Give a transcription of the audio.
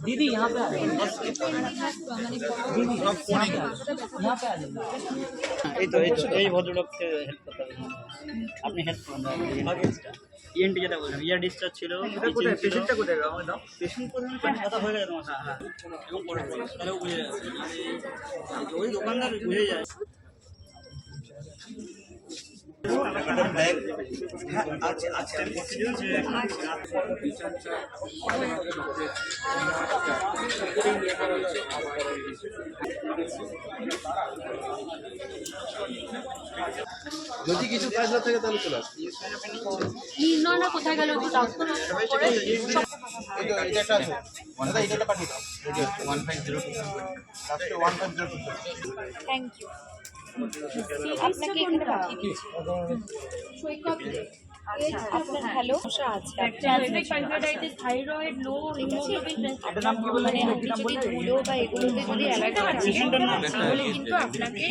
दीदी यहाँ पे आ जाइए दीदी यहाँ पे आ जाइए। यहाँ पे आ जाइए এই তো এই তো এই ভদ্রলোককে হেল্প করতে হবে আপনি হেল্প করুন ইএনটি যেটা বললাম ইয়ার ডিসচার্জ ছিল পেশেন্টটা কোথায় আমার দাও পেশেন্ট কোথায় কথা হয়ে গেছে তোমার সাথে এবং করে পড়ো তাহলে ও বুঝে যাবে ওই দোকানদার বুঝে যায় আছে আছে যদি কিছু কাজ না থাকে তাহলে চলে আসবে। নির্ণয়টা কোথায় গেল? একটু ডাক করে এটা এটা আছে। দাদা এটা পাঠিয়ে দাও। ওয়ান ফাইভ জিরো টু লাস্টে one five zero two thank you আপনাকে এখানে পাঠিয়ে দিচ্ছি সৈকত আপনার হ্যালো সমস্যা আছে ট্রান্সমিক পানক্রিয়াটাইটিস থাইরয়েড লো হিমোগ্লোবিন মানে আপনি যদি ধুলো বা এগুলোতে যদি অ্যালার্জি থাকে তাহলে কিন্তু আপনাকে